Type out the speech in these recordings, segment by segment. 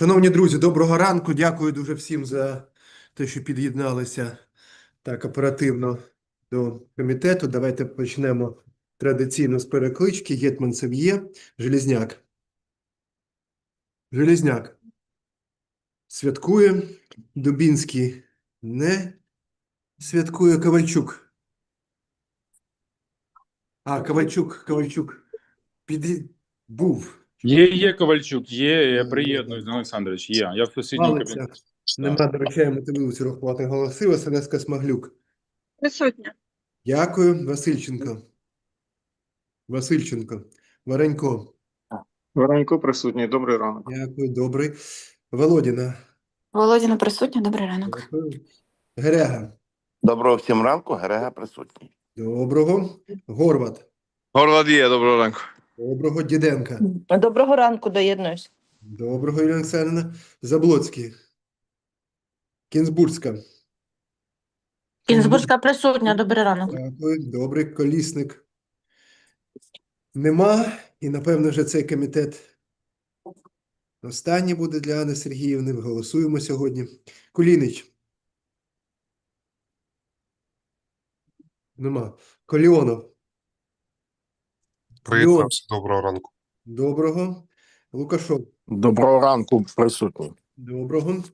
Шановні друзі, доброго ранку. Дякую дуже всім за те, що під'єдналися так оперативно до комітету. Давайте почнемо традиційно з переклички. Гетманцев є. Желізняк. Желізняк. Святкує. Дубінський не святкує. Ковальчук. А, Ковальчук, Ковальчук. Під... Був. Є, є Ковальчук, є, я Е, приєднуюсь, Олександрович, є. Я в сусідньому Палиця. кабінеті. Нема, доручаємо мотивуються рахувати голоси. Василевська Смаглюк. Присутня. Дякую. Васильченко. Васильченко. Варенько. Воронько присутній. Добрий ранок. Дякую. Добрий. Володіна. Володіна присутня, добрий ранок. Дякую. Грега. Доброго всім ранку, Грега присутній. Доброго. Горват. Горват є, доброго ранку. Доброго. Діденка. Доброго ранку, доєднуюсь. Доброго, Юлія Олександрівна. Заблоцький. Кінзбурська. Кінзбурзька присутня, добрий ранок. Дякую. Добрий. Колісник. Нема. І, напевно, вже цей комітет останній буде для Анни Сергіївни. Голосуємо сьогодні. Кулінич. Нема. Коліонов. Приєднався, доброго ранку. Доброго. Лукашов. Доброго ранку, присутній. Доброго.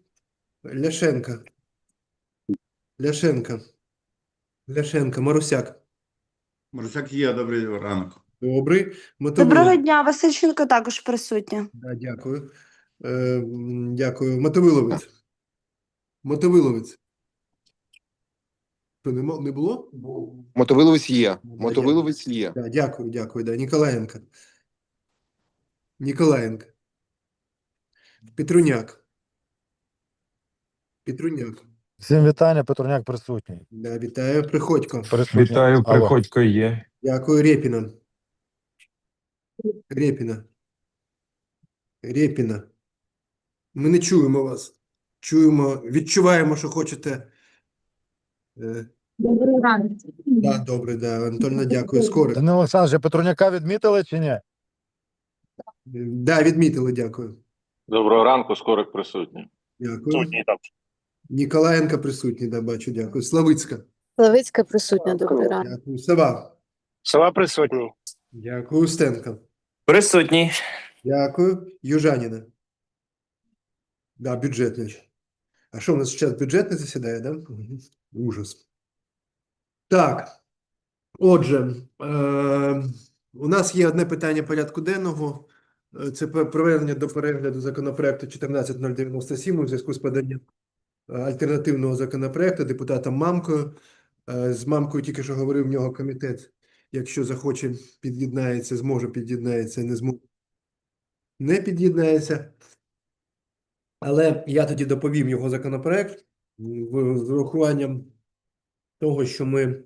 Ляшенка. Ляшенка. Ляшенка. Марусяк. Марусяк є, добрий ранок. Добрий. Доброго дня, Васильченко також присутня. Да, дякую. Е, дякую. Мотовиловець. Мотовиловець. Що, нема- не було? Мотовиловець є. Мотовиловець є. Да, дякую, дякую. Да. Ніколаєнко. Ніколаєнко. Петруняк. Петруняк. Всім вітання, Петруняк присутній. Да, вітаю. Приходько. Присутній. Вітаю, Алло. приходько є. Дякую, Рєпіна. Рєпіна. Рєпіна. Ми не чуємо вас. Чуємо, відчуваємо, що хочете. Добрий ранок. да, добре, да. Антонна, дякую. Скоро. Данило Олександрович, Петруняка відмітили чи ні? Да, відмітили, дякую. Доброго ранку, скорик присутній. Дякую. Ніколаєнка присутній, да, бачу, дякую. Славицька. Славицька присутня, добрий ранок. Дякую. Сава. Сова присутній. Дякую. Устенко. Присутній. Дякую. Южаніна. Да, бюджетний. А що у нас зараз бюджетне засідає, да? Мгм. Ужас. Так. Отже, е, у нас є одне питання порядку денного. Е, Це проведення до перегляду законопроекту 14097 у зв'язку з поданням е, альтернативного законопроекту депутатом Мамкою. Е, З Мамкою тільки що говорив в нього комітет. Якщо захоче, під'єднається, зможе під'єднається, не зможе не під'єднається. Але я тоді доповім його законопроект з урахуванням того, що ми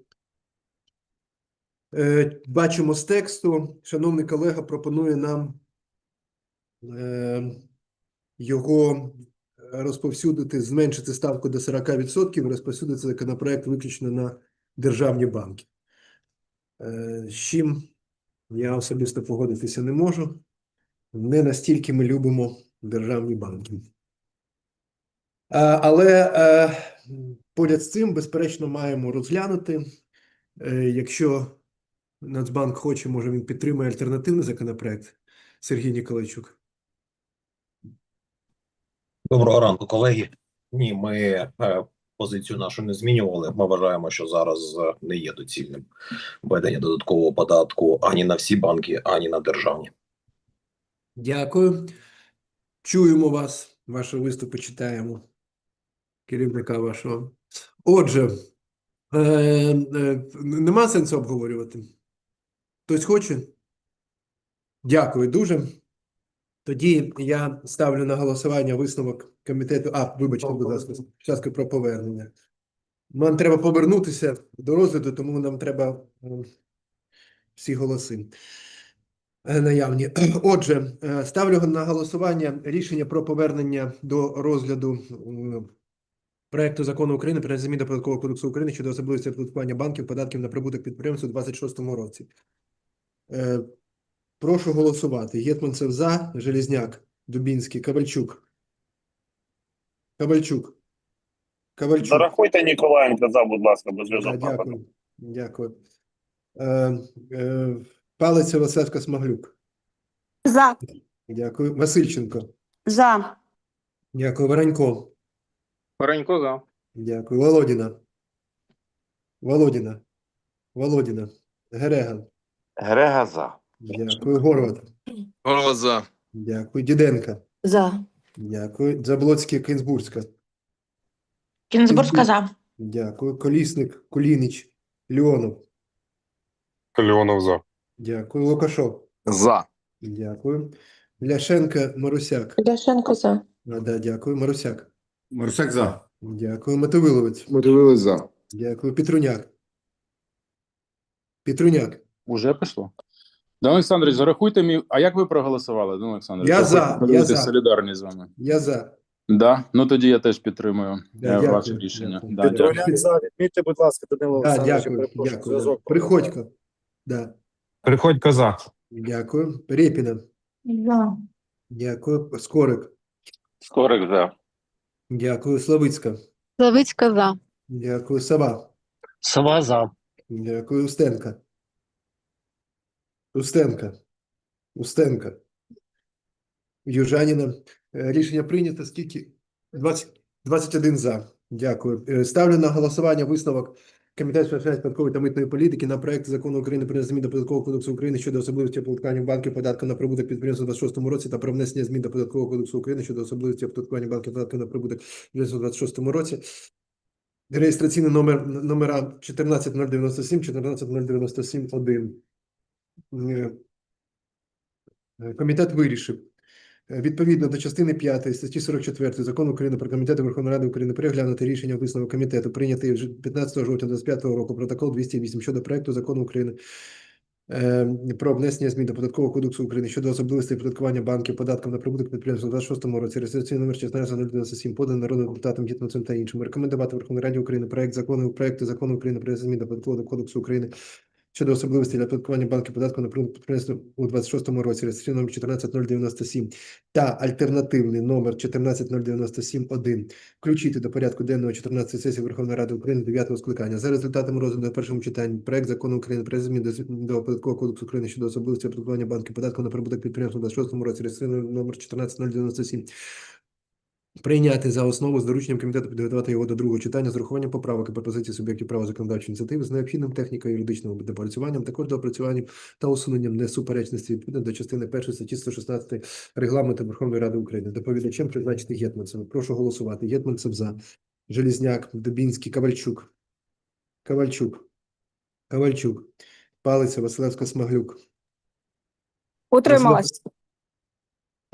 е, бачимо з тексту. Шановний колега пропонує нам е, його розповсюдити, зменшити ставку до 40%, розповсюдити законопроект виключно на державні банки. Е, з чим я особисто погодитися не можу. Не настільки ми любимо державні банки. А, Але е, поряд з цим, безперечно, маємо розглянути. Е, Якщо Нацбанк хоче, може він підтримає альтернативний законопроект. Сергій Ніколайчук. Доброго ранку, колеги. Ні, ми е, позицію нашу не змінювали. Ми вважаємо, що зараз е, не є доцільним введення додаткового податку ані на всі банки, ані на державні. Дякую. Чуємо вас. Ваші виступи читаємо. Керівника вашого. Отже, е, е, нема сенсу обговорювати. Хтось хоче? Дякую дуже. Тоді я ставлю на голосування висновок комітету. А, вибачте, будь ласка, частка про повернення. Нам треба повернутися до розгляду, тому нам треба всі голоси е, наявні. Отже, е, ставлю на голосування рішення про повернення до розгляду проекту закону України про зміни до податкового кодексу України щодо особливостей оподаткування банків податків на прибуток підприємств у 26 році. Е, прошу голосувати. Єтманцев за, Желізняк, Дубінський, Ковальчук. Ковальчук. Ковальчук. Зарахуйте Ніколаєнка за, будь ласка, без Да, дякую. Дякую. Е, е, Палиця Васильська Смаглюк. За. Дякую. Васильченко. За. Дякую. Воронько. Воронько за. Дякую. Володіна. Володіна. Володіна. Герега. Грега за. Дякую. Горват. Горват за. Дякую. Діденка. За. Дякую. Заблоцький Кінзбурська. Кінзбурська за. Дякую. Колісник. Кулінич. Леонов. Леонов за. Дякую. Лукашов. За. Дякую. Ляшенка Марусяк. Ляшенко за. А, да, дякую. Марусяк. Марусяк за. Дякую. Мотовиловець. Мотовиловець за. Дякую. Петруняк. Петруняк. Уже пішло? Данило Олександрович, зарахуйте мій. А як ви проголосували, Данило Олександрович? Я за, я за. солідарний з вами. Я за. Да? Ну тоді я теж підтримую Да, е, дякую, ваше рішення. дякую. Да, дякую. Петруняк за, відмітьте, будь ласка, Данило Да, дякую. Дякую. зв'язок. Приходько. Да. Приходько за. Дякую. Рєпіна. За. Дякую. Скорик. Скорик за. Дякую. Славицька. Славицька за. Дякую. Сава. Сова за. Дякую. Устенка. Устенка. Устенка. Южаніна. Е, Рішення прийнято. Скільки? 20, 21 за. Дякую. Е, Ставлю на голосування висновок Комітету з питань та митної політики на проект закону України про зміни до податкового кодексу України щодо особливості оподаткування банків податком на прибуток підприємств у 26 році та про внесення змін до податкового кодексу України щодо особливості оподаткування банків податком на прибуток у 26 році. Реєстраційний номер номера 14097, 14097 1. Е, е, Комітет вирішив відповідно до частини 5 статті 44 Закону України про комітети Верховної Ради України переглянути рішення висновок комітету, прийнятий вже 15 жовтня 25 року, протокол 208 щодо проекту закону України е, про внесення змін до податкового кодексу України щодо особливостей оподаткування банків податком на прибуток підприємств у 26 році, реєстраційний номер 16097, поданий народним депутатом Дітманцем та іншим. Рекомендувати Верховній Раді України проект закону проекту закону України про змін до податкового кодексу України щодо особливостей для оподаткування банків податком на прибуток підприємств у 26 році, реєстраційний номер 14097 та альтернативний номер 14097-1 включити до порядку денного 14 сесії Верховної Ради України 9 скликання. За результатами розгляду на першому читанні проект закону України про зміни до, до податкового кодексу України щодо особливостей оподаткування банків податком на прибуток підприємств у 26 році, реєстраційний номер 14097 Прийняти за основу з дорученням комітету підготувати його до другого читання з урахуванням поправок і пропозицій суб'єктів права законодавчої ініціативи з необхідним техніко-юридичним допрацюванням, також доопрацюванням та усуненням несуперечності відповідно до частини 1 статті 116 Регламенту Верховної Ради України. Доповідачем призначити Гетманцева. Прошу голосувати. Гетманцев за. Желізняк, Дубінський, Ковальчук. Ковальчук. Ковальчук. Палиця, Василевська, Смаглюк. Утрималась.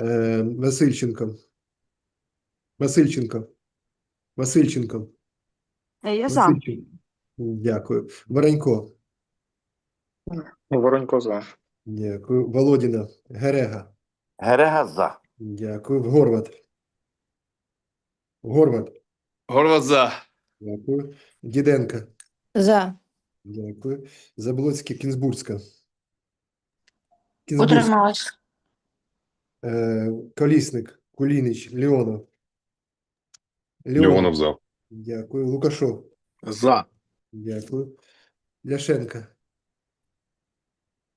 Е, Васильченко. Васильченко. Васильченко. Я за. Васильченко. Дякую. Воронько. Воронько за. Дякую. Володіна. Герега. Грега за. Дякую. Горват. Горват. Горват за. Дякую. Діденка. За. Дякую. Заблоцький, Кінзбурська. Кінзбурська. Утрималась. Е, Колісник. Кулінич. Леонов. Леонов за. Дякую. Лукашов. За. Дякую. Ляшенка.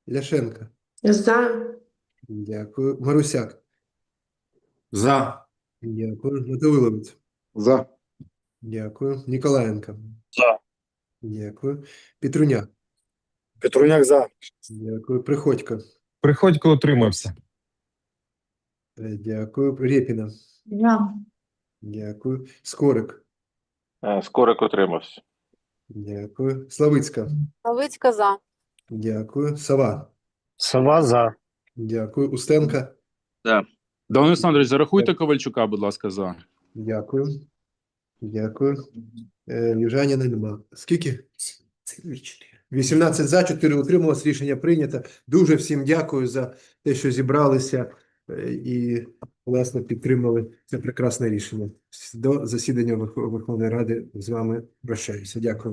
Ляшенка. За. Дякую. Марусяк. За. Дякую. Мотовиловець. За. Дякую. Ніколаєнко. За. Дякую. Петруняк. Петруняк за. Дякую. Приходько. Приходько утримався. Дякую. Рєпіна. За. Дякую. Скорик. Е, Скорик утримався. Дякую. Славицька. Славицька за. Дякую. Сова. Сова за. Дякую. Устенка. Данило Олександрович, зарахуйте Ковальчука, будь ласка, за. Дякую. Дякую. Е, Южаніна нема. Скільки? 18 за, 4 утрималось. Рішення прийнято. Дуже всім дякую за те, що зібралися е, і власне підтримали це прекрасне рішення. До засідання Верх- Верховної Ради з вами прощаюся. Дякую.